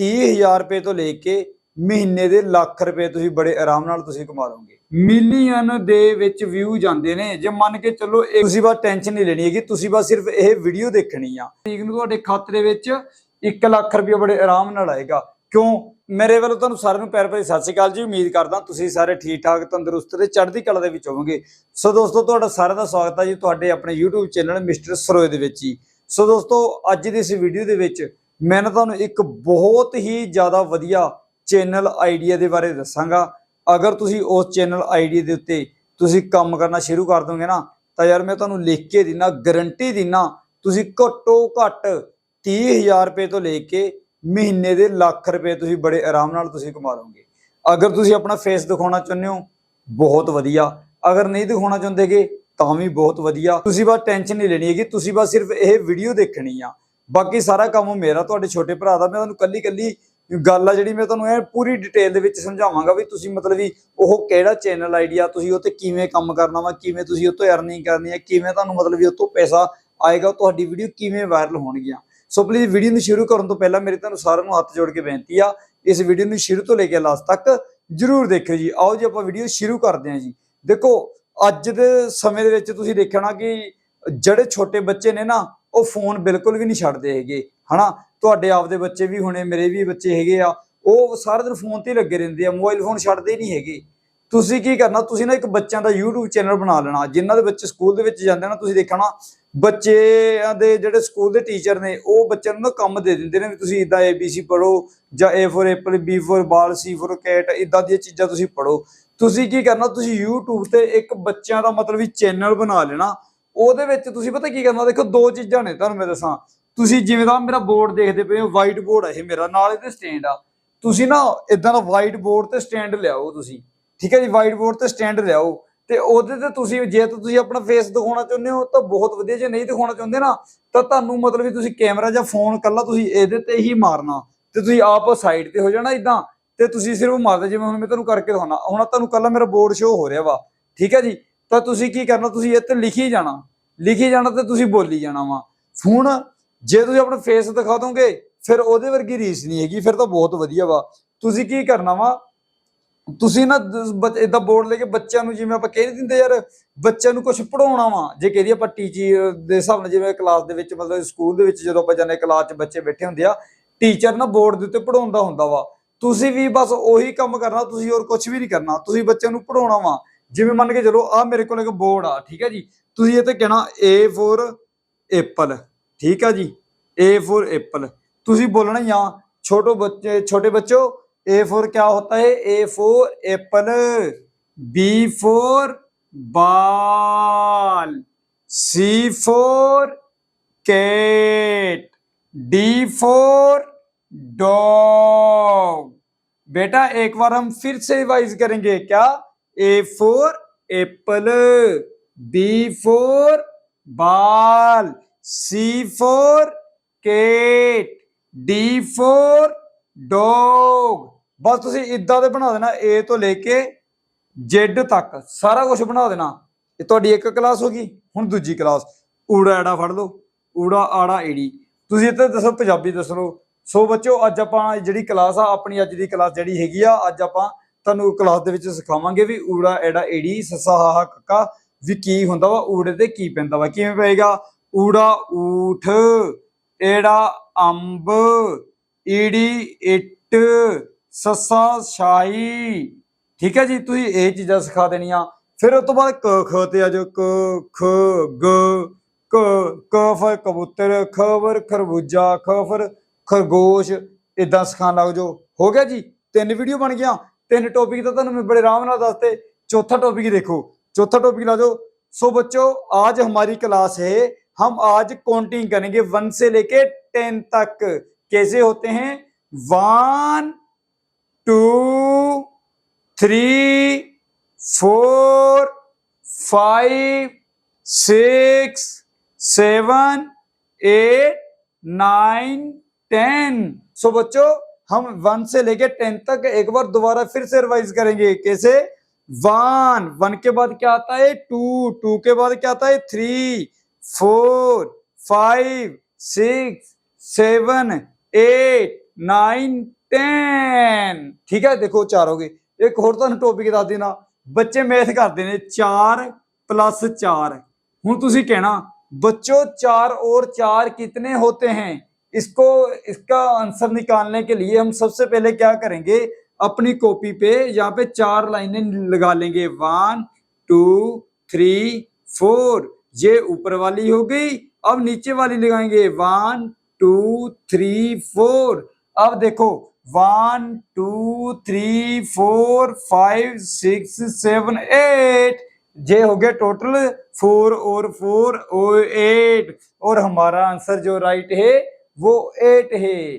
30000 ਰੁਪਏ ਤੋਂ ਲੈ ਕੇ ਮਹੀਨੇ ਦੇ ਲੱਖ ਰੁਪਏ ਤੁਸੀਂ ਬੜੇ ਆਰਾਮ ਨਾਲ ਤੁਸੀਂ ਕਮਾ ਲਓਗੇ। ਮਿਲੀਅਨ ਦੇ ਵਿੱਚ ਵਿਊ ਜਾਂਦੇ ਨੇ। ਜੇ ਮੰਨ ਕੇ ਚੱਲੋ ਇਹ ਤੁਸੀਂ ਬਸ ਟੈਨਸ਼ਨ ਨਹੀਂ ਲੈਣੀ ਹੈਗੀ, ਤੁਸੀਂ ਬਸ ਸਿਰਫ ਇਹ ਵੀਡੀਓ ਦੇਖਣੀ ਆ। ਠੀਕ ਨੂੰ ਤੁਹਾਡੇ ਖਾਤੇ ਦੇ ਵਿੱਚ 1 ਲੱਖ ਰੁਪਏ ਬੜੇ ਆਰਾਮ ਨਾਲ ਆਏਗਾ। ਕਿਉਂ? ਮੇਰੇ ਵੱਲੋਂ ਤੁਹਾਨੂੰ ਸਾਰਿਆਂ ਨੂੰ ਪਿਆਰ ਭਰੀ ਸਤਿ ਸ਼੍ਰੀ ਅਕਾਲ ਜੀ। ਉਮੀਦ ਕਰਦਾ ਤੁਸੀਂ ਸਾਰੇ ਠੀਕ ਠਾਕ ਤੰਦਰੁਸਤ ਤੇ ਚੜ੍ਹਦੀ ਕਲਾ ਦੇ ਵਿੱਚ ਹੋਵੋਗੇ। ਸੋ ਦੋਸਤੋ, ਤੁਹਾਡਾ ਸਾਰਿਆਂ ਦਾ ਸਵਾਗਤ ਹੈ ਜੀ ਤੁਹਾਡੇ ਆਪਣੇ YouTube ਚੈਨਲ ਮਿਸਟਰ ਸਰੋਏ ਦੇ ਵਿੱਚ ਹੀ। ਸੋ ਦੋਸਤੋ, ਅੱਜ ਦੀ ਇਸ ਵੀਡੀਓ ਦੇ ਵਿੱਚ ਮੈਂ ਨਾ ਤੁਹਾਨੂੰ ਇੱਕ ਬਹੁਤ ਹੀ ਜ਼ਿਆਦਾ ਵਧੀਆ ਚੈਨਲ ਆਈਡੀਆ ਦੇ ਬਾਰੇ ਦੱਸਾਂਗਾ। ਅਗਰ ਤੁਸੀਂ ਉਸ ਚੈਨਲ ਆਈਡੀਆ ਦੇ ਉੱਤੇ ਤੁਸੀਂ ਕੰਮ ਕਰਨਾ ਸ਼ੁਰੂ ਕਰ ਦੋਗੇ ਨਾ, ਤਾਂ ਯਾਰ ਮੈਂ ਤੁਹਾਨੂੰ ਲਿਖ ਕੇ ਦਿਨਾ ਗਾਰੰਟੀ ਦਿਨਾ, ਤੁਸੀਂ ਘੱਟੋ ਘੱਟ 30000 ਰੁਪਏ ਤੋਂ ਲੈ ਕੇ ਮਹੀਨੇ ਦੇ ਲੱਖ ਰੁਪਏ ਤੁਸੀਂ ਬੜੇ ਆਰਾਮ ਨਾਲ ਤੁਸੀਂ ਕਮਾ ਲਓਗੇ। ਅਗਰ ਤੁਸੀਂ ਆਪਣਾ ਫੇਸ ਦਿਖਾਉਣਾ ਚਾਹੁੰਦੇ ਹੋ, ਬਹੁਤ ਵਧੀਆ। ਅਗਰ ਨਹੀਂ ਦਿਖਾਉਣਾ ਚਾਹੁੰਦੇਗੇ, ਤਾਂ ਵੀ ਬਹੁਤ ਵਧੀਆ। ਤੁਸੀਂ ਬਸ ਟੈਨਸ਼ਨ ਨਹੀਂ ਲੈਣੀ ਹੈਗੀ, ਤੁਸੀਂ ਬਸ ਸਿਰਫ ਇਹ ਵੀਡੀਓ ਦੇਖਣੀ ਆ। ਬਾਕੀ ਸਾਰਾ ਕੰਮ ਮੇਰਾ, ਤੁਹਾਡੇ ਛੋਟੇ ਭਰਾ ਦਾ, ਮੈਂ ਤੁਹਾਨੂੰ ਕੱਲੀ ਕੱਲੀ ਗੱਲ ਆ ਜਿਹੜੀ ਮੈਂ ਤੁਹਾਨੂੰ ਇਹ ਪੂਰੀ ਡਿਟੇਲ ਦੇ ਵਿੱਚ ਸਮਝਾਵਾਂਗਾ ਵੀ ਤੁਸੀਂ ਮਤਲਬ ਵੀ ਉਹ ਕਿਹੜਾ ਚੈਨਲ ਆਈਡੀਆ ਤੁਸੀਂ ਉਹ ਤੇ ਕਿਵੇਂ ਕੰਮ ਕਰਨਾ ਵਾ, ਕਿਵੇਂ ਤੁਸੀਂ ਉਹ ਤੋਂ ਅਰਨਿੰਗ ਕਰਨੀ ਹੈ ਕਿਵੇਂ ਤੁਹਾਨੂੰ ਮਤਲਬ ਵੀ ਉਹ ਤੋਂ ਪੈਸਾ ਆਏਗਾ ਤੁਹਾਡੀ ਵੀਡੀਓ ਕਿਵੇਂ ਵਾਇਰਲ ਹੋਣਗੀਆਂ। ਸੋ ਪਲੀਜ਼ ਵੀਡੀਓ ਨੂੰ ਸ਼ੁਰੂ ਕਰਨ ਤੋਂ ਪਹਿਲਾਂ ਮੇਰੀ ਤੁਹਾਨੂੰ ਸਾਰਿਆਂ ਨੂੰ ਹੱਥ ਜੋੜ ਕੇ ਬੇਨਤੀ ਆ, ਇਸ ਵੀਡੀਓ ਨੂੰ ਸ਼ੁਰੂ ਤੋਂ ਲੈ ਕੇ ਲਾਸਟ ਤੱਕ ਜਰੂਰ ਦੇਖਿਓ ਜੀ। ਆਓ ਜੀ, ਆਪਾਂ ਵੀਡੀਓ ਸ਼ੁਰੂ ਕਰਦੇ ਹਾਂ ਜੀ। ਦੇਖੋ, ਅੱਜ ਦੇ ਸਮੇਂ ਦੇ ਵਿੱਚ ਤੁਸੀਂ ਦੇਖਿਆ ਨਾ ਕਿ ਜਿਹੜੇ ਛੋਟੇ ਬੱਚੇ ਨੇ ਨਾ ਉਹ ਫੋਨ ਬਿਲਕੁਲ ਵੀ ਨਹੀਂ ਛੱਡਦੇ ਹੈਗੇ, ਹਨਾ? ਤੁਹਾਡੇ ਆਪਦੇ ਬੱਚੇ ਵੀ ਹੋਣੇ, ਮੇਰੇ ਵੀ ਬੱਚੇ ਹੈਗੇ ਆ, ਉਹ ਸਾਰਾ ਦਿਨ ਫੋਨ ਤੇ ਹੀ ਲੱਗੇ ਰਹਿੰਦੇ ਆ ਮੋਬਾਈਲ ਫੋਨ ਛੱਡਦੇ ਨਹੀਂ ਹੈਗੇ। ਤੁਸੀਂ ਕੀ ਕਰਨਾ, ਤੁਸੀਂ ਨਾ ਇੱਕ ਬੱਚਿਆਂ ਦਾ YouTube ਚੈਨਲ ਬਣਾ ਲੈਣਾ, ਜਿਨ੍ਹਾਂ ਦੇ ਬੱਚੇ ਸਕੂਲ ਦੇ ਵਿੱਚ ਜਾਂਦੇ ਨਾ, ਤੁਸੀਂ ਦੇਖਣਾ, ਬੱਚਿਆਂ ਦੇ ਜਿਹੜੇ ਸਕੂਲ ਦੇ ਟੀਚਰ ਨੇ, ਉਹ ਬੱਚਿਆਂ ਨੂੰ ਨਾ ਕੰਮ ਦੇ ਦਿੰਦੇ ਨੇ ਵੀ ਤੁਸੀਂ ਇਦਾਂ ABC ਪੜੋ ਜਾਂ A for apple, B for ball, C for cat ਇਦਾਂ ਦੀਆਂ ਚੀਜ਼ਾਂ ਤੁਸੀਂ ਪੜੋ ਤੁਸੀਂ ਕੀ ਕਰਨਾ, ਤੁਸੀਂ YouTube ਤੇ ਇੱਕ ਬੱਚਿਆਂ ਦਾ ਮਤਲਬ ਵੀ ਚੈਨਲ ਬਣਾ ਲੈਣਾ ਉਹਦੇ ਵਿੱਚ ਤੁਸੀਂ ਪਤਾ ਕੀ ਕਰਨਾ, ਦੇਖੋ ਦੋ ਚੀਜ਼ਾਂ ਨੇ ਤੁਹਾਨੂੰ ਮੈਂ ਦੱਸਾਂ। ਤੁਸੀਂ ਜਿਵੇਂ ਦਾ ਮੇਰਾ ਬੋਰਡ ਦੇਖਦੇ ਪਏ ਹੋ ਵਾਈਟ ਬੋਰਡ ਹੈ ਇਹ ਮੇਰਾ, ਨਾਲ ਇਹਦੇ ਸਟੈਂਡ ਆ। ਤੁਸੀਂ ਨਾ ਇਦਾਂ ਦਾ ਵਾਈਟ ਬੋਰਡ ਤੇ ਸਟੈਂਡ ਲਿਆਓ ਤੁਸੀਂ, ਠੀਕ ਹੈ ਜੀ? ਵਾਈਟ ਬੋਰਡ ਤੇ ਸਟੈਂਡ ਲਿਆਓ। ਤੇ ਉਹਦੇ ਤੇ ਤੁਸੀਂ, ਜੇ ਤਾਂ ਤੁਸੀਂ ਆਪਣਾ ਫੇਸ ਦਿਖਾਉਣਾ ਚਾਹੁੰਦੇ ਹੋ, ਤਾਂ ਬਹੁਤ ਵਧੀਆ, ਜੇ ਨਹੀਂ ਦਿਖਾਉਣਾ ਚਾਹੁੰਦੇ ਨਾ, ਤਾਂ ਤੁਹਾਨੂੰ ਮਤਲਬ ਵੀ ਤੁਸੀਂ ਕੈਮਰਾ ਜਾਂ ਫੋਨ ਕੱਲਾ ਤੁਸੀਂ ਇਹਦੇ ਤੇ ਹੀ ਮਾਰਨਾ। ਤੇ ਤੁਸੀਂ ਆਪ ਸਾਈਡ ਤੇ ਹੋ ਜਾਣਾ ਇਦਾਂ ਤੇ ਤੁਸੀਂ ਸਿਰਫ ਮਾਰਦੇ ਜਿਵੇਂ ਹੁਣ ਮੈਂ ਤੁਹਾਨੂੰ ਕਰਕੇ ਦਿਖਾਉਣਾ, ਹੁਣ ਤੁਹਾਨੂੰ ਕੱਲਾ ਮੇਰਾ ਬੋਰਡ ਸ਼ੋ ਹੋ ਰਿਹਾ ਵਾ, ਠੀਕ ਹੈ ਜੀ? ਤਾਂ ਤੁਸੀਂ ਕੀ ਕਰਨਾ, ਤੁਸੀਂ ਇੱਥੇ ਲਿਖੀ ਜਾਣਾ। ਲਿਖੀ ਜਾਣਾ ਤੇ ਤੁਸੀਂ ਬੋਲੀ ਜਾਣਾ ਵਾ। ਹੁਣ ਜੇ ਤੁਸੀਂ ਆਪਣਾ ਫੇਸ ਦਿਖਾ ਦੋਗੇ, ਫਿਰ ਉਹਦੇ ਵਰਗੀ ਰੀਸ ਨਹੀਂ ਹੈਗੀ, ਫਿਰ ਤਾਂ ਬਹੁਤ ਵਧੀਆ ਵਾ। ਤੁਸੀਂ ਕੀ ਕਰਨਾ ਵਾ, ਤੁਸੀਂ ਨਾ ਇਦਾਂ ਬੋਰਡ ਲੈ ਕੇ ਬੱਚਿਆਂ ਨੂੰ ਜਿਵੇਂ ਆਪਾਂ ਕਹਿ ਨਹੀਂ ਦਿੰਦੇ ਯਾਰ, ਬੱਚਿਆਂ ਨੂੰ ਕੁਝ ਪੜਾਉਣਾ ਵਾ। ਜੇ ਕਹਿ ਕਹਦੀ ਆਪਾਂ ਟੀਚਰ ਦੇ ਹਿਸਾਬ ਨਾਲ ਜਿਵੇਂ ਕਲਾਸ ਦੇ ਵਿੱਚ, ਮਤਲਬ ਸਕੂਲ ਦੇ ਵਿੱਚ ਜਦੋਂ ਆਪਾਂ ਜਾਂਦੇ ਕਲਾਸ 'ਚ ਬੱਚੇ ਬੈਠੇ ਹੁੰਦੇ ਆ ਟੀਚਰ ਨਾ ਬੋਰਡ ਦੇ ਉੱਤੇ ਪੜਾਉਂਦਾ ਹੁੰਦਾ ਵਾ। ਤੁਸੀਂ ਵੀ ਬਸ ਉਹੀ ਕੰਮ ਕਰਨਾ, ਤੁਸੀਂ ਹੋਰ ਕੁਝ ਵੀ ਨਹੀਂ ਕਰਨਾ। ਤੁਸੀਂ ਬੱਚਿਆਂ ਨੂੰ ਪੜਾਉਣਾ ਵਾ। ਜਿਵੇਂ ਮੰਨ ਕੇ ਚਲੋ ਆ ਮੇਰੇ ਕੋਲ ਇੱਕ ਬੋਰਡ ਆ ਠੀਕ ਹੈ ਜੀ ਤੁਸੀਂ ਇਹ ਤੇ ਕਹਿਣਾ A for ਐਪਲ ਠੀਕ ਆ ਜੀ A for ਐਪਲ ਤੁਸੀਂ ਬੋਲਣਾ ਜਾਂ ਛੋਟੋ ਬੱਚੇ ਛੋਟੇ ਬੱਚੋ A for क्या होता है A for apple B for ball C for cat D for dog बेटा एक बार हम फिर से रिवाइज करेंगे क्या A for apple. B for ball. C for cat D for dog ਬਸ ਤੁਸੀਂ ਇਦਾਂ ਦੇ ਬਣਾ ਦੇਣਾ A ਤੋਂ ਲੈ ਕੇ Z ਤੱਕ। ਸਾਰਾ ਕੁਝ ਬਣਾ ਦੇਣਾ। ਇਹ ਤੁਹਾਡੀ ਇੱਕ ਕਲਾਸ ਹੋ ਗਈ। ਹੁਣ ਦੂਜੀ ਕਲਾਸ ਊੜਾ ਐੜਾ ਫੜ ਲਓ। ਊੜਾ ਆੜਾ ਏੜੀ। ਤੁਸੀਂ ਇੱਥੇ ਦੱਸੋ, ਪੰਜਾਬੀ ਦੱਸ ਲਓ। ਸੋ ਬੱਚੋ ਅੱਜ ਆਪਾਂ ਜਿਹੜੀ ਕਲਾਸ ਆ, ਆਪਣੀ ਅੱਜ ਦੀ ਕਲਾਸ ਜਿਹੜੀ ਹੈਗੀ ਆ, ਅੱਜ ਆਪਾਂ ਤੁਹਾਨੂੰ ਕਲਾਸ ਦੇ ਵਿੱਚ ਸਿਖਾਵਾਂਗੇ ਵੀ ਊੜਾ, ਐੜਾ, ਏੜੀ, ਸੱਸਾ ਹਾਹਾ ਕੱਕਾ ਵੀ ਕੀ ਹੁੰਦਾ ਵਾ, ਊੜੇ ਤੇ ਕੀ ਪੈਂਦਾ ਵਾ, ਕਿਵੇਂ ਪਏਗਾ? ਊੜਾ, ਊਠ ਏੜਾ ਅੰਬ ਈੜੀ ਇੱਟ, ਸੱਸਾ ਸ਼ਾਈ ਠੀਕ ਹੈ ਜੀ, ਤੁਸੀਂ ਇਹ ਚੀਜ਼ਾਂ ਸਿਖਾ ਦੇਣੀਆਂ। ਫਿਰ ਉਸ ਤੋਂ ਬਾਅਦ ਕ, ਖ ਤੇ ਆ ਜੋ ਕ, ਖ, ਗ, ਕ ਕ ਫਰ ਕਬੂਤਰ, ਖ ਫਰ ਖਰਬੂਜਾ, ਖ ਫਰ ਖਰਗੋਸ਼ ਇਦਾਂ ਸਿਖਾਉਣ ਲੱਗ ਜਾਓ। ਹੋ ਗਿਆ ਜੀ, ਤਿੰਨ ਵੀਡੀਓ ਬਣ ਗਿਆ ਤਿੰਨ ਟੌਪਿਕ ਤਾਂ ਤੁਹਾਨੂੰ ਮੈਂ ਬੜੇ ਆਰਾਮ ਨਾਲ ਦੱਸਤੇ चौथा टॉपिक देखो चौथा टॉपिक ला दो सो बच्चों आज हमारी क्लास है हम आज काउंटिंग करेंगे वन से लेके टेन तक कैसे होते हैं one two three four five six seven eight nine ten so बच्चों हम वन से लेके टेन तक एक बार दोबारा फिर से रिवाइज करेंगे, कैसे? वन वन के बाद क्या आता है? टू टू के बाद क्या आता है? Three, four, five, six, seven, eight, nine, ten. ठीक है, देखो चार हो गए। एक और तुम टॉपिक दस देना। बच्चे मैथ करते हैं, चार प्लस चार। हूँ तुम कहना, बच्चों, चार और चार कितने होते हैं? इसको, इसका आंसर निकालने के लिए हम सबसे पहले क्या करेंगे? अपनी कॉपी पे यहाँ पे चार लाइनें लगा लेंगे। वन टू थ्री फोर ये ऊपर वाली हो गई। अब नीचे वाली लगाएँगे। वन टू थ्री फोर अब देखो one two three four five six seven eight ये हो गया टोटल फोर और फोर और एट और हमारा आंसर जो राइट है ਉਹ 8 ਹੈ।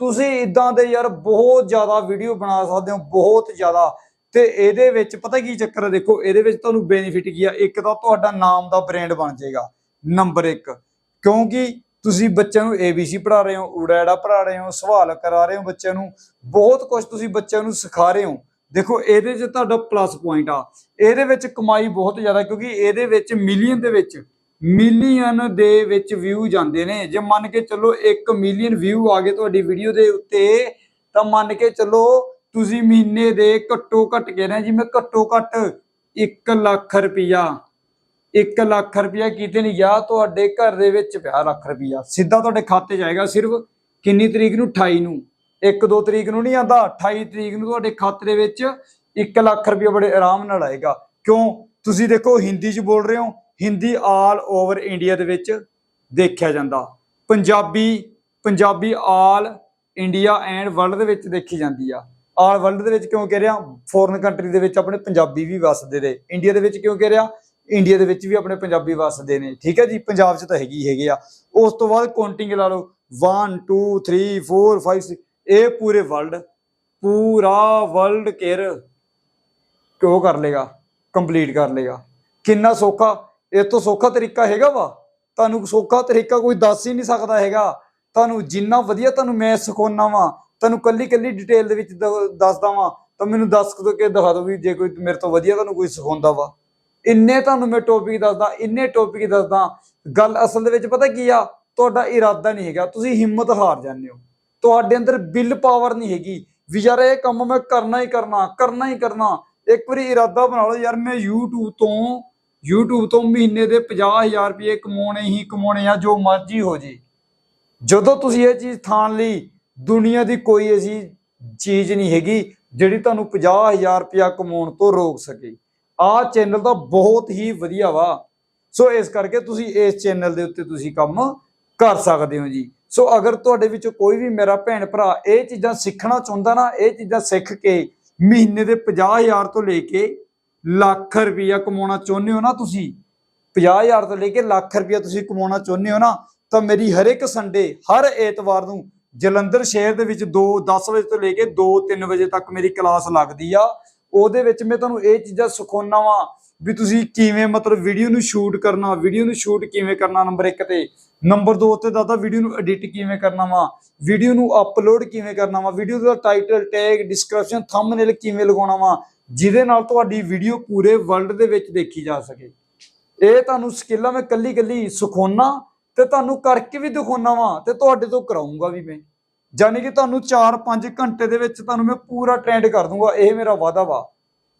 ਤੁਸੀਂ ਇਦਾਂ ਦੇ ਯਾਰ ਬਹੁਤ ਜ਼ਿਆਦਾ ਵੀਡੀਓ ਬਣਾ ਸਕਦੇ ਹੋ, ਬਹੁਤ ਜ਼ਿਆਦਾ। ਤੇ ਇਹਦੇ ਵਿੱਚ ਪਤਾ ਕੀ ਚੱਕਰ ਹੈ ਦੇਖੋ, ਇਹਦੇ ਵਿੱਚ ਤੁਹਾਨੂੰ ਬੈਨੀਫਿਟ ਕੀ ਆ? ਇੱਕ ਤਾਂ ਤੁਹਾਡਾ ਨਾਮ ਦਾ ਬ੍ਰਾਂਡ ਬਣ ਜਾਏਗਾ। ਨੰਬਰ 1 ਕਿਉਂਕਿ ਤੁਸੀਂ ਬੱਚਿਆਂ ਨੂੰ ABC ਪੜਾ ਰਹੇ ਹੋ ਉੜਾੜਾ ਪੜਾ ਰਹੇ ਹੋ, ਸਵਾਲ ਕਰਾ ਰਹੇ ਹੋ ਬੱਚਿਆਂ ਨੂੰ, ਬਹੁਤ ਕੁਝ ਤੁਸੀਂ ਬੱਚਿਆਂ ਨੂੰ ਸਿਖਾ ਰਹੇ ਹੋ। ਦੇਖੋ, ਇਹਦੇ 'ਚ ਤੁਹਾਡਾ ਪਲੱਸ ਪੁਆਇੰਟ ਆ। ਇਹਦੇ ਵਿੱਚ ਕਮਾਈ ਬਹੁਤ ਜ਼ਿਆਦਾ, ਕਿਉਂਕਿ ਇਹਦੇ ਵਿੱਚ ਮਿਲੀਅਨ ਦੇ ਵਿੱਚ ਮਿਲੀਅਨ ਦੇ ਵਿੱਚ ਵਿਊ ਜਾਂਦੇ ਨੇ। ਜੇ ਮੰਨ ਕੇ ਚੱਲੋ 1 ਮਿਲੀਅਨ ਵਿਊ ਆ ਗਏ ਤੁਹਾਡੀ ਵੀਡੀਓ ਦੇ ਉੱਤੇ, ਤਾਂ ਮੰਨ ਕੇ ਚੱਲੋ ਤੁਸੀਂ ਮਹੀਨੇ ਦੇ ਘੱਟੋ ਘੱਟ ਕਹਿ ਰਹੇ ਜੀ ਘੱਟੋ ਘੱਟ 1 ਲੱਖ ਰੁਪਈਆ 1 ਲੱਖ ਰੁਪਈਆ ਕਿਤੇ ਨਹੀਂ ਗਿਆ, ਤੁਹਾਡੇ ਘਰ ਦੇ ਵਿੱਚ ਪਿਆ ਲੱਖ ਰੁਪਈਆ। ਸਿੱਧਾ ਤੁਹਾਡੇ ਖਾਤੇ 'ਚ ਆਏਗਾ ਸਿਰਫ ਕਿੰਨੀ ਤਰੀਕ ਨੂੰ? 28 ਨੂੰ। 1-2 ਤਰੀਕ ਨੂੰ ਨਹੀਂ ਆਂਦਾ 28 ਤਰੀਕ ਨੂੰ ਤੁਹਾਡੇ ਖਾਤੇ ਦੇ ਵਿੱਚ 1 ਲੱਖ ਰੁਪਇਆ ਬੜੇ ਆਰਾਮ ਨਾਲ ਆਏਗਾ। ਕਿਉਂ? ਤੁਸੀਂ ਦੇਖੋ, ਹਿੰਦੀ 'ਚ ਬੋਲ ਰਹੇ ਹੋ ਹਿੰਦੀ ਆਲ ਓਵਰ ਇੰਡੀਆ ਦੇ ਵਿੱਚ ਦੇਖਿਆ ਜਾਂਦਾ। Punjabi Punjabi all India and world ਦੇ ਵਿੱਚ ਦੇਖੀ ਜਾਂਦੀ ਆ। ਆਲ ਵਰਲਡ ਦੇ ਵਿੱਚ ਕਿਉਂ ਕਹਿ ਰਿਹਾ? ਫੋਰਨ ਕੰਟਰੀ ਦੇ ਵਿੱਚ ਆਪਣੇ ਪੰਜਾਬੀ ਵੀ ਵਸਦੇ ਨੇ। ਇੰਡੀਆ ਦੇ ਵਿੱਚ ਕਿਉਂ ਕਹਿ ਰਿਹਾ? ਇੰਡੀਆ ਦੇ ਵਿੱਚ ਵੀ ਆਪਣੇ ਪੰਜਾਬੀ ਵਸਦੇ ਨੇ। ਠੀਕ ਹੈ ਜੀ? ਪੰਜਾਬ 'ਚ ਤਾਂ ਹੈਗੀ, ਹੈਗੇ ਆ। ਉਸ ਤੋਂ ਬਾਅਦ ਕਾਊਂਟਿੰਗ ਲਾ ਲਓ। 1 2 3 4 5 6 ਇਹ ਪੂਰੇ ਵਰਲਡ ਪੂਰਾ ਵਰਲਡ ਕੇਅਰ ਕਿਉਂ ਕਰ ਲੇਗਾ ਕੰਪਲੀਟ ਕਰ ਲੇਗਾ ਕਿੰਨਾ ਸੌਖਾ। ਇਹ ਤੋਂ ਸੌਖਾ ਤਰੀਕਾ ਹੈਗਾ ਵਾ। ਤੁਹਾਨੂੰ ਸੌਖਾ ਤਰੀਕਾ ਕੋਈ ਦੱਸ ਹੀ ਨਹੀਂ ਸਕਦਾ ਹੈਗਾ। ਤੁਹਾਨੂੰ ਜਿੰਨਾ ਵਧੀਆ ਤੁਹਾਨੂੰ ਮੈਂ ਸਿਖਾਉਣਾ ਵਾ, ਤੁਹਾਨੂੰ ਕੱਲੀ ਕੱਲੀ ਡਿਟੇਲ ਦੇ ਵਿੱਚ ਦ- ਦੱਸਦਾ ਵਾਂ, ਤਾਂ ਮੈਨੂੰ ਦੱਸ ਕੇ ਦਿਖਾ ਦਿਓ ਵੀ ਜੇ ਕੋਈ ਮੇਰੇ ਤੋਂ ਵਧੀਆ ਤੁਹਾਨੂੰ ਕੋਈ ਸਿਖਾਉਂਦਾ ਵਾ। ਇੰਨੇ ਤੁਹਾਨੂੰ ਮੈਂ ਟੌਪਿਕ ਦੱਸਦਾ, ਇੰਨੇ ਟੌਪਿਕ ਦੱਸਦਾ। ਗੱਲ ਅਸਲ ਦੇ ਵਿੱਚ ਪਤਾ ਕੀ ਆ, ਤੁਹਾਡਾ ਇਰਾਦਾ ਨਹੀਂ ਹੈਗਾ, ਤੁਸੀਂ ਹਿੰਮਤ ਹਾਰ ਜਾਂਦੇ ਹੋ। ਤੁਹਾਡੇ ਅੰਦਰ ਬਿਲ ਪਾਵਰ ਨਹੀਂ ਹੈਗੀ, ਵੀ ਯਾਰ ਇਹ ਕੰਮ ਮੈਂ ਕਰਨਾ ਹੀ ਕਰਨਾ ਕਰਨਾ ਹੀ ਕਰਨਾ। ਇੱਕ ਵਾਰੀ ਇਰਾਦਾ ਬਣਾ ਲਓ, ਯਾਰ ਮੈਂ YouTube ਤੋਂ YouTube ਤੋਂ ਮਹੀਨੇ ਦੇ 50000 ਰੁਪਏ ਕਮਾਉਣੇ ਹੀ ਕਮਾਉਣੇ ਆ, ਜੋ ਮਰਜ਼ੀ ਹੋ ਜੇ। ਜਦੋਂ ਤੁਸੀਂ ਇਹ ਚੀਜ਼ ਥਾਣ ਲਈ ਦੁਨੀਆ ਦੀ ਕੋਈ ਐਸੀ ਚੀਜ਼ ਨਹੀਂ ਹੈਗੀ ਜਿਹੜੀ ਤੁਹਾਨੂੰ 50000 ਰੁਪਇਆ ਕਮਾਉਣ ਤੋਂ ਰੋਕ ਸਕੇ। ਆਹ ਚੈਨਲ ਤਾਂ ਬਹੁਤ ਹੀ ਵਧੀਆ ਵਾ। ਸੋ ਇਸ ਕਰਕੇ ਤੁਸੀਂ ਇਸ ਚੈਨਲ ਦੇ ਉੱਤੇ ਤੁਸੀਂ ਕੰਮ ਕਰ ਸਕਦੇ ਹੋ ਜੀ। ਸੋ ਅਗਰ ਤੁਹਾਡੇ ਵਿੱਚੋਂ ਕੋਈ ਵੀ ਮੇਰਾ ਭੈਣ ਭਰਾ ਇਹ ਚੀਜ਼ਾਂ ਸਿੱਖਣਾ ਚਾਹੁੰਦਾ ਨਾ, ਇਹ ਚੀਜ਼ਾਂ ਸਿੱਖ ਕੇ ਮਹੀਨੇ ਦੇ 50000 ਤੋਂ ਲੈ ਕੇ ਲੱਖ ਰੁਪਇਆ ਕਮਾਉਣਾ ਚਾਹੁੰਦੇ ਹੋ ਨਾ ਤੁਸੀਂ 50000 ਤੋਂ ਲੈ ਕੇ ਲੱਖ ਰੁਪਇਆ ਤੁਸੀਂ ਕਮਾਉਣਾ ਚਾਹੁੰਦੇ ਹੋ ਨਾ, ਤਾਂ ਮੇਰੀ ਹਰ ਇੱਕ ਸੰਡੇ ਹਰ ਐਤਵਾਰ ਨੂੰ ਜਲੰਧਰ ਸ਼ਹਿਰ ਦੇ ਵਿੱਚ 2 10 ਵਜੇ ਤੋਂ ਲੈ ਕੇ 2 3 ਵਜੇ ਤੱਕ ਮੇਰੀ ਕਲਾਸ ਲੱਗਦੀ ਆ। ਉਹਦੇ ਵਿੱਚ ਮੈਂ ਤੁਹਾਨੂੰ ਇਹ ਚੀਜ਼ਾਂ ਸਿਖਾਉਣਾ ਵਾਂ ਵੀ ਤੁਸੀਂ ਕਿਵੇਂ ਮਤਲਬ ਵੀਡੀਓ ਨੂੰ ਸ਼ੂਟ ਕਰਨਾ ਵੀਡੀਓ ਨੂੰ ਸ਼ੂਟ ਕਿਵੇਂ ਕਰਨਾ ਨੰਬਰ 1 ਤੇ। ਨੰਬਰ 2 ਤੇ ਦਾਦਾ ਵੀਡੀਓ ਨੂੰ ਐਡਿਟ ਕਿਵੇਂ ਕਰਨਾ ਵਾ ਵੀਡੀਓ ਨੂੰ ਅਪਲੋਡ ਕਿਵੇਂ ਕਰਨਾ ਵਾ ਵੀਡੀਓ ਦਾ ਟਾਈਟਲ ਟੈਗ ਡਿਸਕ੍ਰਿਪਸ਼ਨ ਥੰਬਨੇਲ ਕਿਵੇਂ ਲਗਾਉਣਾ ਵਾ ਜਿਹਦੇ ਨਾਲ ਤੁਹਾਡੀ ਵੀਡੀਓ ਪੂਰੇ ਵਰਲਡ ਦੇ ਵਿੱਚ ਦੇਖੀ ਜਾ ਸਕੇ। ਇਹ ਤੁਹਾਨੂੰ ਸਕਿੱਲਾਂ ਮੈਂ ਕੱਲੀ ਕੱਲੀ ਸਿਖਾਉਣਾ ਤੇ ਤੁਹਾਨੂੰ ਕਰਕੇ ਵੀ ਦਿਖਾਉਣਾ ਵਾ ਤੇ ਤੁਹਾਡੇ ਤੋਂ ਕਰਾਉਂਗਾ ਵੀ ਮੈਂ। ਯਾਨੀ ਕਿ ਤੁਹਾਨੂੰ 4-5 ਘੰਟੇ ਦੇ ਵਿੱਚ ਤੁਹਾਨੂੰ ਮੈਂ ਪੂਰਾ ਟ੍ਰੈਂਡ ਕਰ ਦੂੰਗਾ, ਇਹ ਮੇਰਾ ਵਾਅਦਾ ਵਾ।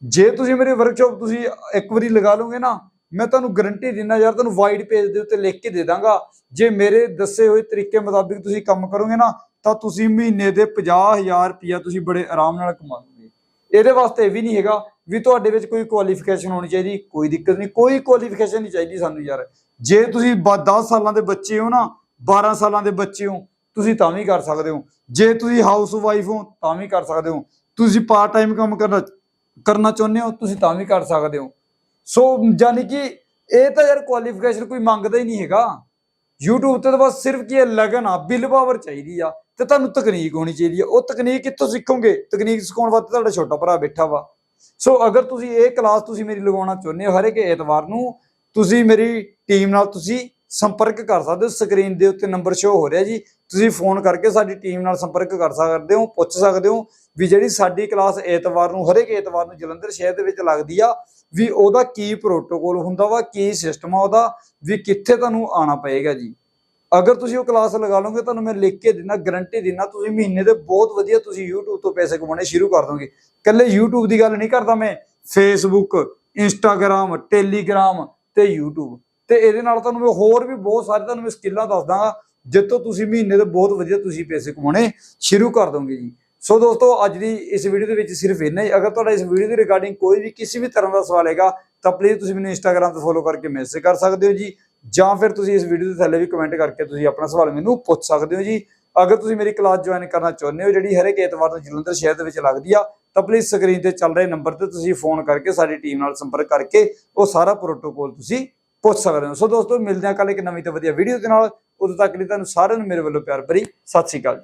ਜੇ ਤੁਸੀਂ ਮੇਰੀ ਵਰਕਸ਼ਾਪ ਤੁਸੀਂ ਇੱਕ ਵਾਰੀ ਲਗਾ ਲਓਗੇ ਨਾ, ਮੈਂ ਤੁਹਾਨੂੰ ਗਾਰੰਟੀ ਦਿੰਦਾ ਯਾਰ, ਤੁਹਾਨੂੰ ਵਾਈਡ ਪੇਜ ਦੇ ਉੱਤੇ ਲਿਖ ਕੇ ਦੇ ਦਾਂਗਾ। ਜੇ ਮੇਰੇ ਦੱਸੇ ਹੋਏ ਤਰੀਕੇ ਮੁਤਾਬਿਕ ਤੁਸੀਂ ਕੰਮ ਕਰੋਗੇ ਨਾ, ਤਾਂ ਤੁਸੀਂ ਮਹੀਨੇ ਦੇ 50000 ਰੁਪਇਆ ਤੁਸੀਂ ਬੜੇ ਆਰਾਮ ਨਾਲ ਕਮਾ ਇਹਦੇ ਵਾਸਤੇ ਇਹ ਵੀ ਨਹੀਂ ਹੈਗਾ ਵੀ ਤੁਹਾਡੇ ਵਿੱਚ ਕੋਈ ਕੁਆਲੀਫਿਕੇਸ਼ਨ ਹੋਣੀ ਚਾਹੀਦੀ, ਕੋਈ ਦਿੱਕਤ ਨਹੀਂ, ਕੋਈ ਕੁਆਲੀਫਿਕੇਸ਼ਨ ਨਹੀਂ ਚਾਹੀਦੀ ਸਾਨੂੰ ਯਾਰ। ਜੇ ਤੁਸੀਂ 10 ਸਾਲਾਂ ਦੇ ਬੱਚੇ ਹੋ ਨਾ 12 ਸਾਲਾਂ ਦੇ ਬੱਚੇ ਹੋ, ਤੁਸੀਂ ਤਾਂ ਵੀ ਕਰ ਸਕਦੇ ਹੋ। ਜੇ ਤੁਸੀਂ ਹਾਊਸ ਵਾਈਫ ਹੋ, ਤਾਂ ਵੀ ਕਰ ਸਕਦੇ ਹੋ। ਤੁਸੀਂ ਪਾਰਟ ਟਾਈਮ ਕੰਮ ਕਰਨਾ ਕਰਨਾ ਚਾਹੁੰਦੇ ਹੋ, ਤੁਸੀਂ ਤਾਂ ਵੀ ਕਰ ਸਕਦੇ ਹੋ। ਸੋ ਯਾਨੀ ਕਿ ਇਹ ਤਾਂ ਯਾਰ ਕੁਆਲੀਫਿਕੇਸ਼ਨ ਕੋਈ ਮੰਗਦਾ ਹੀ ਨਹੀਂ ਹੈਗਾ। YouTube ਤੇ ਤਾਂ ਬਸ ਸਿਰਫ ਕੀ ਹੈ, ਲਗਨ ਆ ਬਿਲ ਪਾਵਰ ਚਾਹੀਦੀ ਆ। ਤੇ ਤੁਹਾਨੂੰ ਤਕਨੀਕ ਹੋਣੀ ਚਾਹੀਦੀ ਹੈ। ਉਹ ਤਕਨੀਕ ਕਿੱਥੋਂ ਸਿੱਖੋਗੇ? ਤਕਨੀਕ ਸਿਖਾਉਣ ਵਾਸਤੇ ਤੁਹਾਡਾ ਛੋਟਾ ਭਰਾ ਬੈਠਾ ਵਾ। ਸੋ ਅਗਰ ਤੁਸੀਂ ਇਹ ਕਲਾਸ ਤੁਸੀਂ ਮੇਰੀ ਲਗਾਉਣਾ ਚਾਹੁੰਦੇ ਹੋ ਹਰ ਇੱਕ ਐਤਵਾਰ ਨੂੰ, ਤੁਸੀਂ ਮੇਰੀ ਟੀਮ ਨਾਲ ਤੁਸੀਂ ਸੰਪਰਕ ਕਰ ਸਕਦੇ ਹੋ। ਸਕਰੀਨ ਦੇ ਉੱਤੇ ਨੰਬਰ ਸ਼ੋ ਹੋ ਰਿਹਾ ਜੀ। ਤੁਸੀਂ ਫੋਨ ਕਰਕੇ ਸਾਡੀ ਟੀਮ ਨਾਲ ਸੰਪਰਕ ਕਰ ਸਕਦੇ ਹੋ, ਪੁੱਛ ਸਕਦੇ ਹੋ ਵੀ ਜਿਹੜੀ ਸਾਡੀ ਕਲਾਸ ਐਤਵਾਰ ਨੂੰ, ਹਰੇਕ ਐਤਵਾਰ ਨੂੰ ਜਲੰਧਰ ਸ਼ਹਿਰ ਦੇ ਵਿੱਚ ਲੱਗਦੀ ਆ, ਵੀ ਉਹਦਾ ਕੀ ਪ੍ਰੋਟੋਕੋਲ ਹੁੰਦਾ ਵਾ, ਕੀ ਸਿਸਟਮ ਆ ਉਹਦਾ, ਵੀ ਕਿੱਥੇ ਤੁਹਾਨੂੰ ਆਣਾ ਪਏਗਾ ਜੀ। ਅਗਰ ਤੁਸੀਂ ਉਹ ਕਲਾਸ ਲਗਾ ਲਓਗੇ, ਤੁਹਾਨੂੰ ਮੈਂ ਲਿਖ ਕੇ ਦਿੰਦਾ ਗਾਰੰਟੀ ਦਿੰਦਾ ਤੁਸੀਂ ਮਹੀਨੇ ਦੇ ਬਹੁਤ ਵਧੀਆ ਤੁਸੀਂ YouTube ਤੋਂ ਪੈਸੇ ਕਮਾਉਣੇ ਸ਼ੁਰੂ ਕਰ ਦੋਗੇ। ਕੱਲੇ YouTube ਦੀ ਗੱਲ ਨਹੀਂ ਕਰਦਾ ਮੈਂ। Facebook, Instagram, Telegram ਤੇ YouTube ਤੇ ਇਹਦੇ ਨਾਲ ਤੁਹਾਨੂੰ ਮੈਂ ਹੋਰ ਵੀ ਬਹੁਤ ਸਾਰੇ ਤੁਹਾਨੂੰ ਮੈਂ ਸਕਿੱਲਾਂ ਦੱਸ ਦਾਂਗਾ ਜਿੱਤੋਂ ਤੁਸੀਂ ਮਹੀਨੇ ਦੇ ਬਹੁਤ ਵਧੀਆ ਤੁਸੀਂ ਪੈਸੇ ਕਮਾਉਣੇ ਸ਼ੁਰੂ ਕਰ ਦੋਗੇ ਜੀ। ਸੋ ਦੋਸਤੋ, ਅੱਜ ਦੀ ਇਸ ਵੀਡੀਓ ਦੇ ਵਿੱਚ ਸਿਰਫ ਇੰਨਾ ਹੀ। ਅਗਰ ਤੁਹਾਡਾ ਇਸ ਵੀਡੀਓ ਦੀ ਰਿਗਾਰਡਿੰਗ ਕੋਈ ਵੀ ਕਿਸੇ ਵੀ ਤਰ੍ਹਾਂ ਦਾ ਸਵਾਲ ਹੈਗਾ, ਤਾਂ ਪਲੀਜ਼ ਤੁਸੀਂ ਮੈਨੂੰ ਇੰਸਟਾਗ੍ਰam ਤੇ ਫੋਲੋ ਕਰਕੇ ਮੈਸੇਜ ਕਰ ਸਕਦੇ ਹੋ ਜੀ। ਜਾਂ ਫਿਰ ਤੁਸੀਂ ਇਸ ਵੀਡੀਓ ਦੇ ਥੱਲੇ ਵੀ ਕਮੈਂਟ ਕਰਕੇ ਤੁਸੀਂ ਆਪਣਾ ਸਵਾਲ ਮੈਨੂੰ ਪੁੱਛ ਸਕਦੇ ਹੋ ਜੀ। ਅਗਰ ਤੁਸੀਂ ਮੇਰੀ ਕਲਾਸ ਜੁਆਇਨ ਕਰਨਾ ਚਾਹੁੰਦੇ ਹੋ, ਜਿਹੜੀ ਹਰੇਕ ਐਤਵਾਰ ਨੂੰ ਜਲੰਧਰ ਸ਼ਹਿਰ ਦੇ ਵਿੱਚ ਲੱਗਦੀ ਆ, ਤਾਂ ਪਲੀਜ਼ ਸਕਰੀਨ ਤੇ ਚੱਲ ਰਹੇ ਨੰਬਰ ਤੇ ਤੁਸੀਂ ਫੋਨ ਕਰਕੇ ਸਾਡੀ ਟੀਮ ਨਾਲ ਸੰਪਰਕ ਕਰਕੇ ਉਹ ਸਾਰਾ ਪ੍ਰੋਟੋਕੋਲ ਤੁਸੀਂ ਪੁੱਛ ਸਕਦੇ ਹੋ। ਸੋ ਦੋਸਤੋ, ਮਿਲਦੇ ਹਾਂ ਕੱਲ ਇੱਕ ਨਵੀਂ ਤੇ ਵਧੀਆ ਵੀਡੀਓ ਦੇ ਨਾਲ। ਉਦੋਂ ਤੱਕ ਲਈ ਤੁਹਾਨੂੰ ਸਾਰਿਆਂ ਨੂੰ ਮੇਰੇ ਵੱਲੋਂ ਪਿਆਰ ਭਰੀ ਸਤਿ ਸ਼੍ਰੀ ਅਕਾਲ ਜੀ।